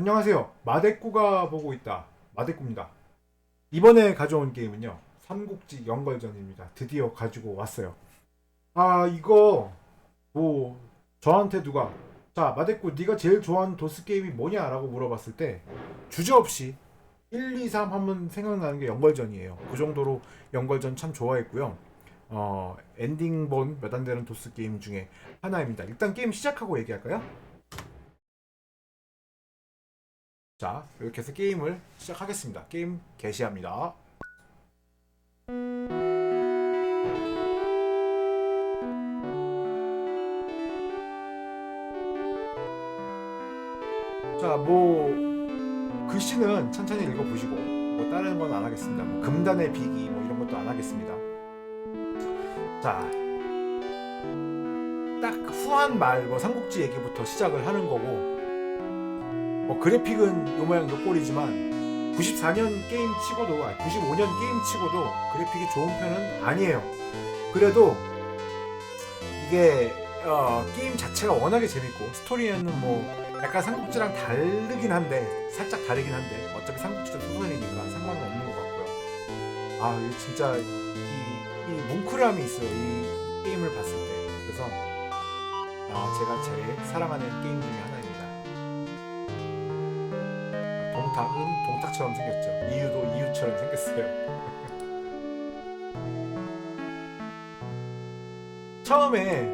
안녕하세요. 마대꾸가 보고 있다. 마대꾸입니다. 이번에 가져온 게임은요. 삼국지 연걸전입니다. 드디어 가지고 왔어요. 아 이거 뭐 저한테 누가 자 마대꾸 네가 제일 좋아하는 도스 게임이 뭐냐라고 물어봤을 때 주저없이 1, 2, 3 하면 생각나는 게 연걸전이에요. 그 정도로 연걸전 참 좋아했고요. 어 엔딩본 몇 안 되는 도스 게임 중에 하나입니다. 일단 게임 시작하고 얘기할까요? 자, 이렇게 해서 게임을 시작하겠습니다. 게임 개시합니다. 자, 뭐 글씨는 천천히 읽어보시고 뭐 다른 건 안 하겠습니다. 뭐 금단의 비기 뭐 이런 것도 안 하겠습니다. 자, 딱 후한 말, 뭐 삼국지 얘기부터 시작을 하는 거고 뭐 그래픽은 요 모양 요 꼴이지만 94년 게임 치고도 아니 95년 게임 치고도 그래픽이 좋은 편은 아니에요. 그래도 이게 어, 게임 자체가 워낙에 재밌고 스토리는 뭐 약간 삼국지랑 다르긴 한데 살짝 다르긴 한데 어차피 삼국지도 소설이니까 상관은 없는 것 같고요. 아 이거 진짜 이, 이 뭉클함이 있어요. 이 게임을 봤을 때 그래서 아, 제가 제일 사랑하는 게임 중에 하나 동탁은 동탁처럼 생겼죠. 이유도 이유처럼 생겼어요. 처음에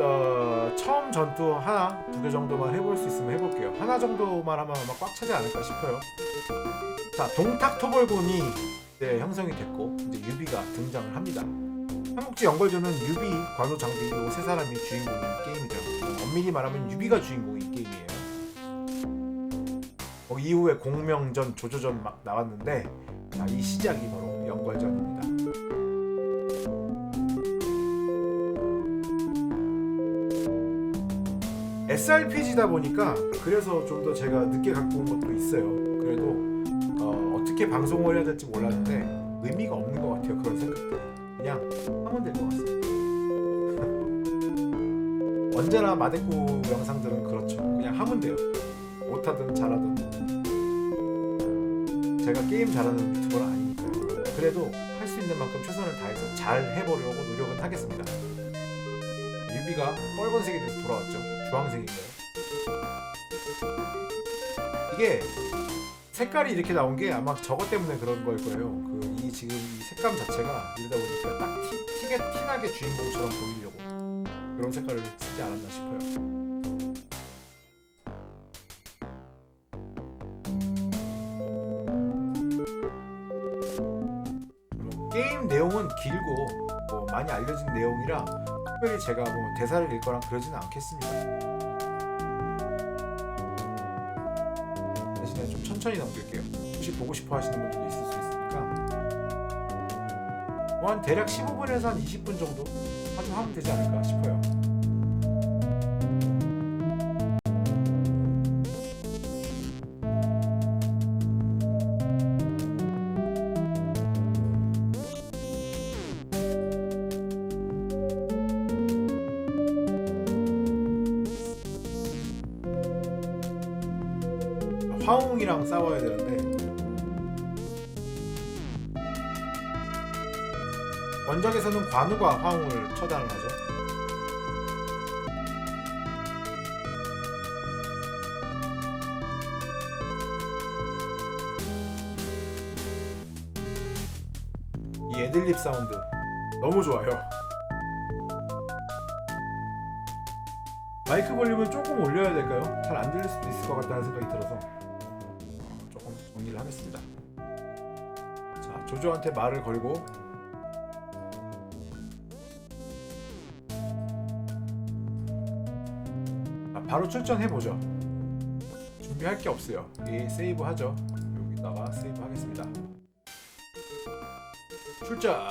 어, 처음 전투 하나 두 개 정도만 해볼 수 있으면 해볼게요. 하나 정도만 하면 아마 꽉 차지 않을까 싶어요. 자, 동탁 토벌군이 이제 형성이 됐고 이제 유비가 등장을 합니다. 삼국지 연걸전은 유비, 관우, 장비 이세 사람이 주인공인 게임이죠. 엄밀히 말하면 유비가 주인공인 게임 이후에 공명전, 조조전 막 나왔는데 자, 이 시작이 바로 연걸전입니다. SRPG다 보니까 그래서 좀 더 제가 늦게 갖고 온 것도 있어요. 그래도 어, 떻게 방송을 해야 될지 몰랐는데 의미가 없는 것 같아요. 그런 생각들. 그냥 하면 될 것 같습니다. 언제나 마데코 영상들은 그렇죠. 그냥 하면 돼요. 못하든 잘하든. 제가 게임 잘하는 유튜버는 아니니까요. 그래도 할 수 있는 만큼 최선을 다해서 잘 해보려고 노력은 하겠습니다. 유비가 빨간색이 돼서 돌아왔죠. 주황색인가요? 이게 색깔이 이렇게 나온 게 아마 저것 때문에 그런 걸 거예요. 그 이 지금 이 색감 자체가 이러다 보니까 딱 티, 튀게 티나게 주인공처럼 보이려고 그런 색깔을 쓰지 않았나 싶어요. 게임 내용은 길고 뭐 많이 알려진 내용이라 특별히 제가 뭐 대사를 읽거나 그러지는 않겠습니다. 대신에 좀 천천히 넘길게요. 혹시 보고 싶어 하시는 분들도 있을 수 있으니까. 뭐 한 대략 15분에서 한 20분 정도 하면 되지 않을까 싶어요. 화웅이랑 싸워야 되는데 원작에서는 관우가 화웅을 처단을 하죠. 이 애들립 사운드 너무 좋아요. 마이크 볼륨을 조금 올려야 될까요? 잘 안 들릴 수도 있을 것 같다는 생각이 들어서 정리를 하겠습니다. 자, 조조한테 말을 걸고 자, 바로 출전해 보죠. 준비할 게 없어요. 이 세이브 하죠. 여기다가 세이브 하겠습니다. 출전.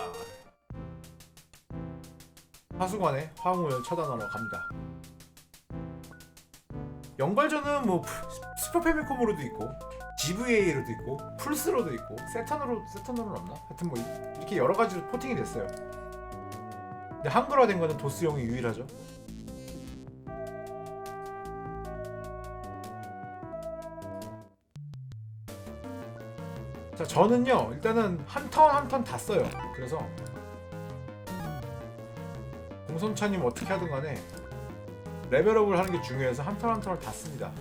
하수관에 화웅을 처단하러 갑니다. 연발전은 뭐 슈퍼 패미콤으로도 있고 GVA로도 있고 플스로도 있고 세턴으로 세턴으로는 없나? 하여튼 뭐 이렇게 여러 가지로 포팅이 됐어요. 근데 한글화된 거는 도스용이 유일하죠. 자 저는요 일단은 한 턴 한 턴 다 써요 그래서 공선차님 어떻게 하든 간에 레벨업을 하는 게 중요해서 한 턴 한 턴을 다 씁니다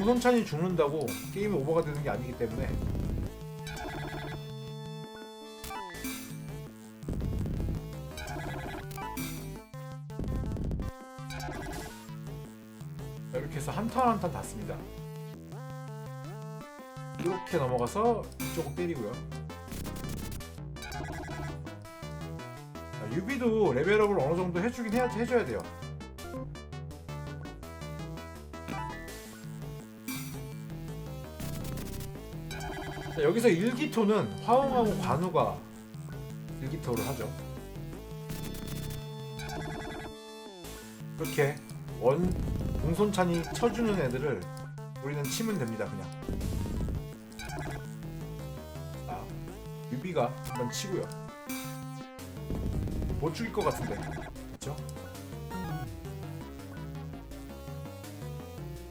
공선찬이 죽는다고 게임이 오버가 되는 게 아니기 때문에. 이렇게 해서 한 턴 한턴다 씁니다. 이렇게 넘어가서 이쪽을 때리고요. 자, 유비도 레벨업을 어느 정도 해주긴 해야, 해줘야 돼요 자, 여기서 일기토는 화웅하고 관우가 일기토를 하죠. 이렇게 원 공손찬이 쳐주는 애들을 우리는 치면 됩니다. 그냥. 자, 유비가 한번 치고요. 못 죽일 것 같은데, 그렇죠?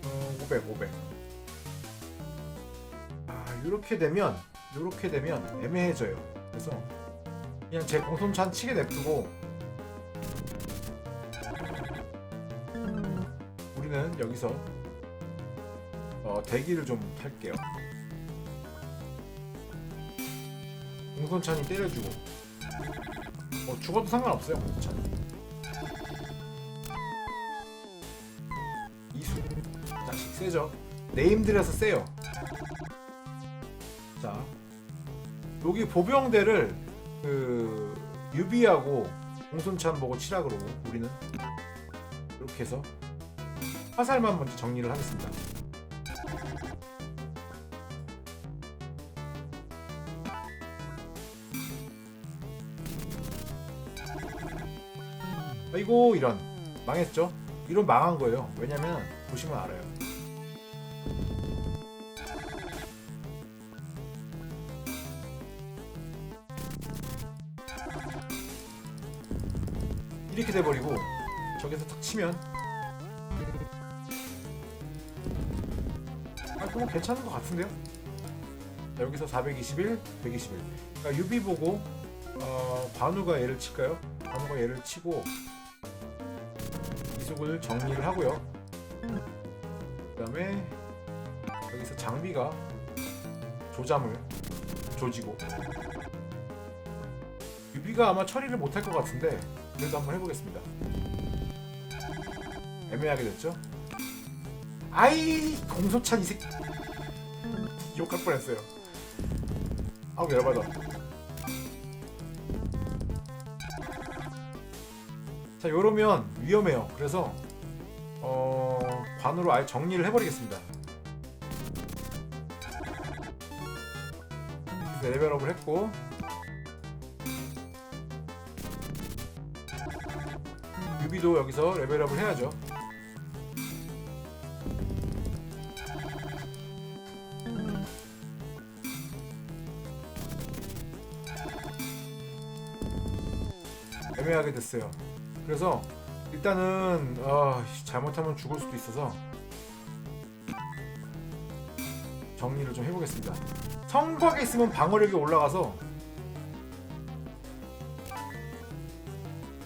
어, 500, 500. 아, 이렇게 되면 이렇게 되면 애매해져요. 그래서 그냥 제 공손찬 치게 냅두고 우리는 여기서 어, 대기를 좀 탈게요. 공손찬이 때려주고 어, 죽어도 상관없어요. 공손찬. 이수 자식 세죠. 네임들에서 세요. 자 여기 보병대를 그 유비하고 공손찬 보고 치라 그러고 우리는 이렇게 해서 화살만 먼저 정리를 하겠습니다. 아이고 이런 망했죠? 이런 망한 거예요. 왜냐면 보시면 알아요. 이렇게 돼버리고 저기서 탁 치면 아 그럼 괜찮은 것 같은데요? 자, 여기서 421, 121 그러니까 유비 보고 어, 관우가 얘를 칠까요? 관우가 얘를 치고 이속을 정리를 하고요 그 다음에 여기서 장비가 조잠을 조지고 유비가 아마 처리를 못할 것 같은데 그래도 한번 해보겠습니다. 애매하게 됐죠? 아이 공소찬 이 새끼 욕할 뻔했어요. 아우 열받아. 자 요러면 위험해요. 그래서 어 관으로 아예 정리를 해버리겠습니다. 레벨업을 했고 유비도 여기서 레벨업을 해야죠. 애매하게 됐어요. 그래서 일단은 아, 잘못하면 죽을 수도 있어서 정리를 좀 해보겠습니다. 성곽에 있으면 방어력이 올라가서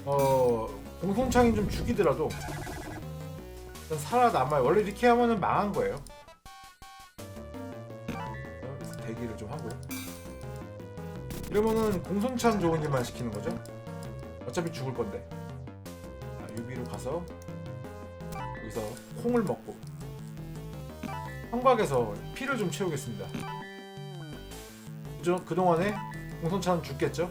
어 공손창이 좀 죽이더라도 살아남아요. 원래 이렇게 하면은 망한 거예요. 대기를 좀 하고 이러면은 공손찬 좋은 일만 시키는 거죠. 어차피 죽을 건데. 자, 유비로 가서 여기서 콩을 먹고 성곽에서 피를 좀 채우겠습니다. 그죠? 그동안에 공손찬 죽겠죠?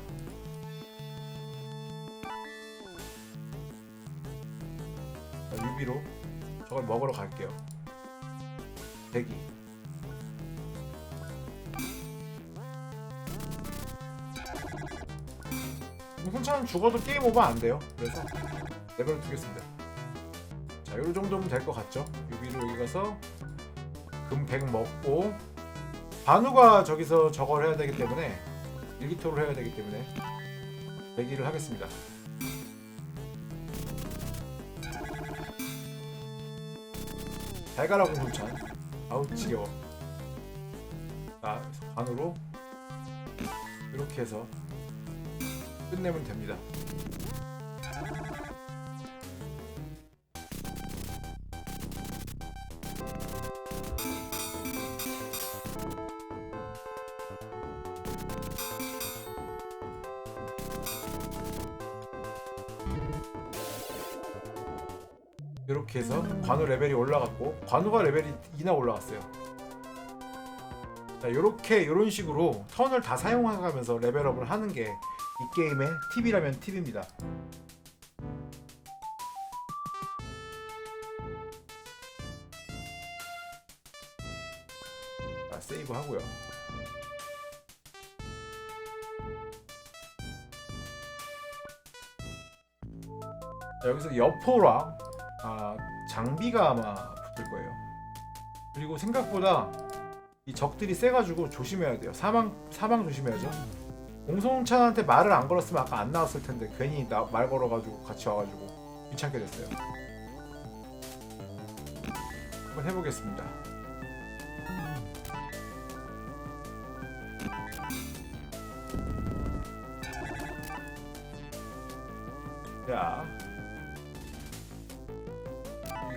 저걸 먹으러 갈게요. 대기. 공손찬은 죽어도 게임 오버 안 돼요. 그래서 레벨을 두겠습니다. 자, 요 정도면 될 것 같죠? 유비로 여기 가서 금100 먹고 반우가 저기서 저걸 해야 되기 때문에 일기토를 해야 되기 때문에 대기를 하겠습니다. 잘 가라 공손찬 아우 지겨워. 자 그래서 반으로 이렇게 해서 끝내면 됩니다 이렇게 해서 관우 레벨이 올라갔고 관우가 레벨이 2나 올라갔어요. 자, 이렇게 이런 식으로 턴을 다 사용해가면서 레벨업을 하는 게 이 게임의 팁이라면 팁입니다. 자, 세이브 하고요. 자, 여기서 여포랑 아, 장비가 아마 붙을 거예요. 그리고 생각보다 이 적들이 세가지고 조심해야 돼요. 사망 사망 조심해야죠. 공성찬한테 말을 안 걸었으면 아까 안 나왔을 텐데 괜히 나, 말 걸어가지고 같이 와가지고 귀찮게 됐어요. 한번 해보겠습니다.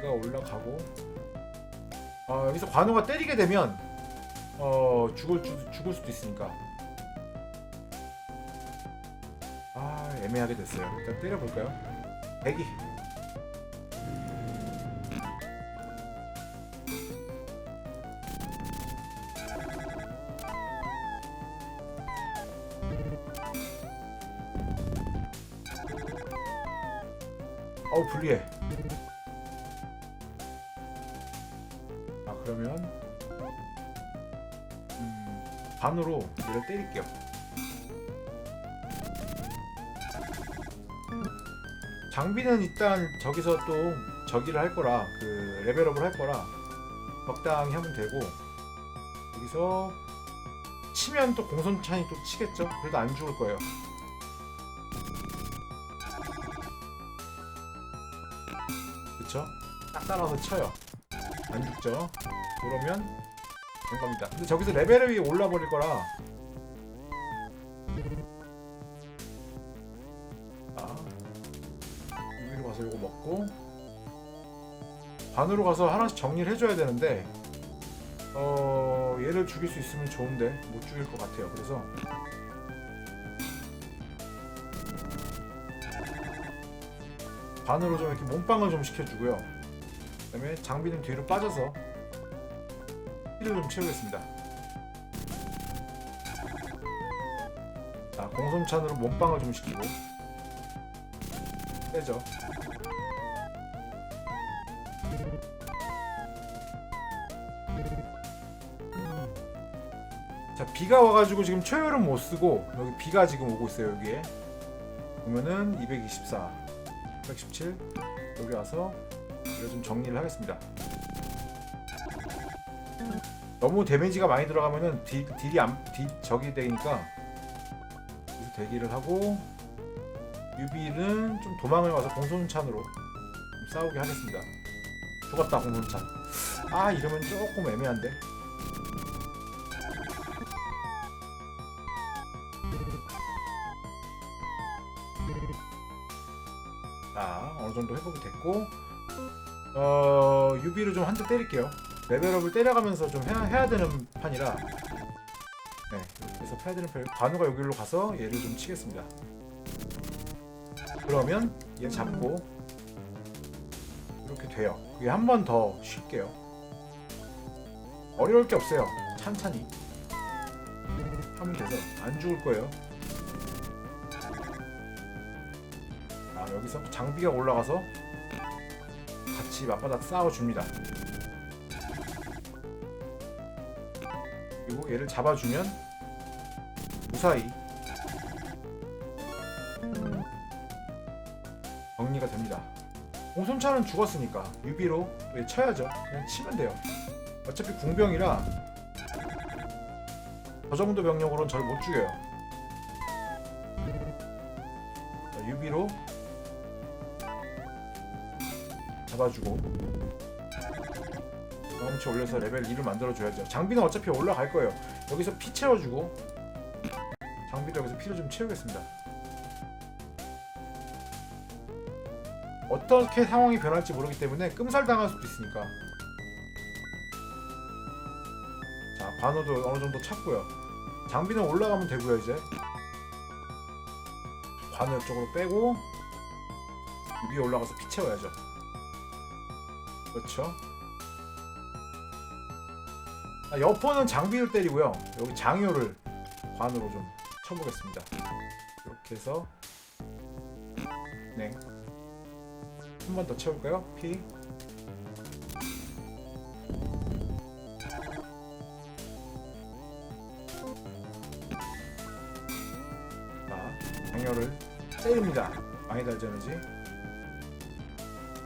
위가 올라가고. 어, 여기서 관우가 때리게 되면 어 죽을 수, 죽을 수도 있으니까. 아 애매하게 됐어요. 일단 때려볼까요? 대기 반으로 얘를 때릴게요. 장비는 일단 저기서 또 저기를 할 거라 그 레벨업을 할 거라 적당히 하면 되고 여기서 치면 또 공손찬이 또 치겠죠. 그래도 안 죽을 거예요. 그쵸? 딱 따라서 쳐요. 안 죽죠. 그러면 된 겁니다. 근데 저기서 레벨 이 올라 버릴 거라. 자, 여기로 가서 이거 먹고 반으로 가서 하나씩 정리를 해줘야 되는데 어 얘를 죽일 수 있으면 좋은데 못 죽일 것 같아요. 그래서 반으로 좀 이렇게 몸빵을 좀 시켜주고요. 그다음에 장비는 뒤로 빠져서 힐을 좀 채우겠습니다. 자, 공손찬으로 몸빵을 좀 시키고 빼죠. 자, 비가 와가지고 지금 초열은 못 쓰고 여기 비가 지금 오고 있어요 여기에 보면은 224, 117 여기 와서 이거 좀 정리를 하겠습니다. 너무 데미지가 많이 들어가면은 딜, 딜이 안, 딜 적이 되니까 대기를 하고 유비는 좀 도망을 와서 공손찬으로 좀 싸우게 하겠습니다. 죽었다 공손찬. 아 이러면 조금 애매한데. 자 어느 정도 회복이 됐고 어 유비를 좀 한 대 때릴게요. 레벨업을 때려가면서 좀 해야, 해야 되는 판이라 네 그래서 해야 되는 편 관우가 여기로 가서 얘를 좀 치겠습니다. 그러면 얘 잡고 이렇게 돼요. 그게 한 번 더 쉴게요. 어려울 게 없어요. 찬찬히 하면 돼서 안 죽을 거예요. 아 여기서 장비가 올라가서 같이 맞바닥 싸워줍니다. 그리고 얘를 잡아주면 무사히 정리가 됩니다. 공손차는 죽었으니까 유비로 얘 쳐야죠. 그냥 치면 돼요. 어차피 궁병이라 저 정도 병력으로는 저를 못 죽여요. 자, 유비로 잡아주고 경험치 올려서 레벨 2를 만들어줘야죠. 장비는 어차피 올라갈 거예요. 여기서 피 채워주고 장비도 여기서 피를 좀 채우겠습니다. 어떻게 상황이 변할지 모르기 때문에 끔살 당할 수도 있으니까. 자, 반호도 어느 정도 찼고요. 장비는 올라가면 되고요, 이제. 관을 쪽으로 빼고 위에 올라가서 피 채워야죠. 그렇죠. 아, 여포는 장비를 때리고요. 여기 장효를 관으로 좀 쳐보겠습니다. 이렇게 해서 네. 한 번 더 채울까요? 피. 자, 장효를 때립니다. 많이 달지 않으지?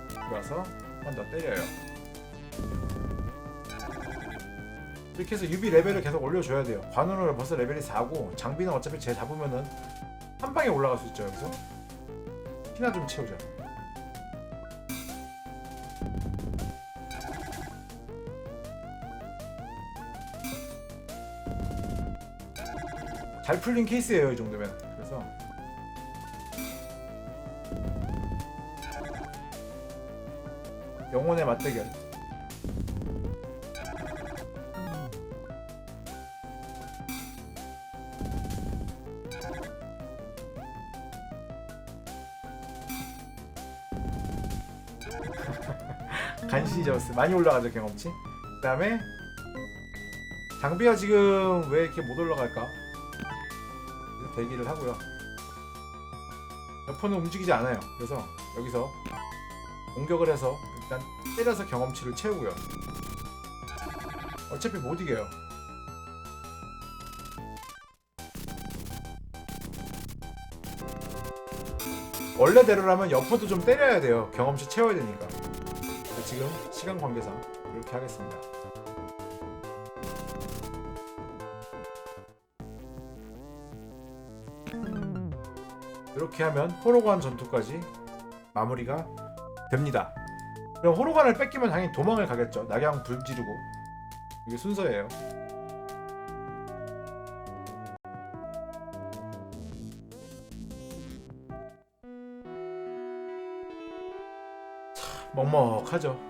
들어와서 한 번 더 때려요. 이렇게 해서 유비 레벨을 계속 올려줘야 돼요. 관우는 벌써 레벨이 4고 장비는 어차피 쟤 잡으면은 한 방에 올라갈 수 있죠 여기서. 피나 좀 채우자. 잘 풀린 케이스예요 이 정도면. 그래서 영혼의 맞대결. 잡았어요. 많이 올라가죠 경험치. 그다음에 장비가 지금 왜 이렇게 못 올라갈까? 대기를 하고요. 여포는 움직이지 않아요. 그래서 여기서 공격을 해서 일단 때려서 경험치를 채우고요. 어차피 못 이겨요. 원래대로라면 여포도 좀 때려야 돼요. 경험치 채워야 되니까. 지금 시간 관계상 이렇게 하겠습니다. 이렇게 하면 호로관 전투까지 마무리가 됩니다. 그럼 호로관을 뺏기면 당연히 도망을 가겠죠. 낙양 불 지르고 이게 순서예요. 먹먹하죠.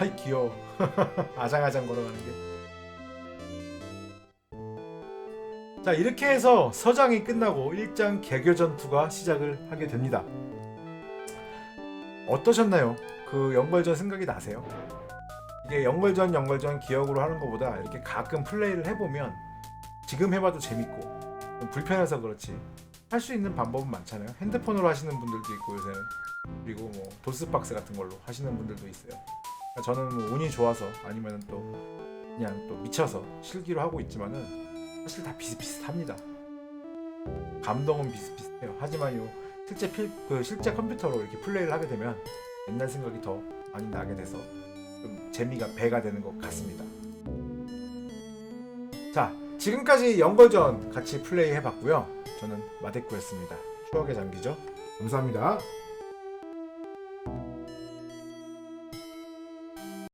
아이 귀여워. 아장아장 걸어가는 게. 자 이렇게 해서 서장이 끝나고 1장 개교 전투가 시작을 하게 됩니다. 어떠셨나요? 그 연걸전 생각이 나세요? 이게 연걸전 연걸전 기억으로 하는 것보다 이렇게 가끔 플레이를 해보면 지금 해봐도 재밌고 좀 불편해서 그렇지 할 수 있는 방법은 많잖아요. 핸드폰으로 하시는 분들도 있고 요새는 그리고 뭐 도스박스 같은 걸로 하시는 분들도 있어요. 그러니까 저는 뭐 운이 좋아서 아니면 또 그냥 또 미쳐서 실기로 하고 있지만은 사실 다 비슷비슷합니다. 감동은 비슷비슷해요. 하지만 요 실제 필, 그 실제 컴퓨터로 이렇게 플레이를 하게 되면 옛날 생각이 더 많이 나게 돼서 좀 재미가 배가 되는 것 같습니다. 자 지금까지 연걸전 같이 플레이 해봤고요. 저는 마데꾸였습니다. 추억의 장기죠. 감사합니다.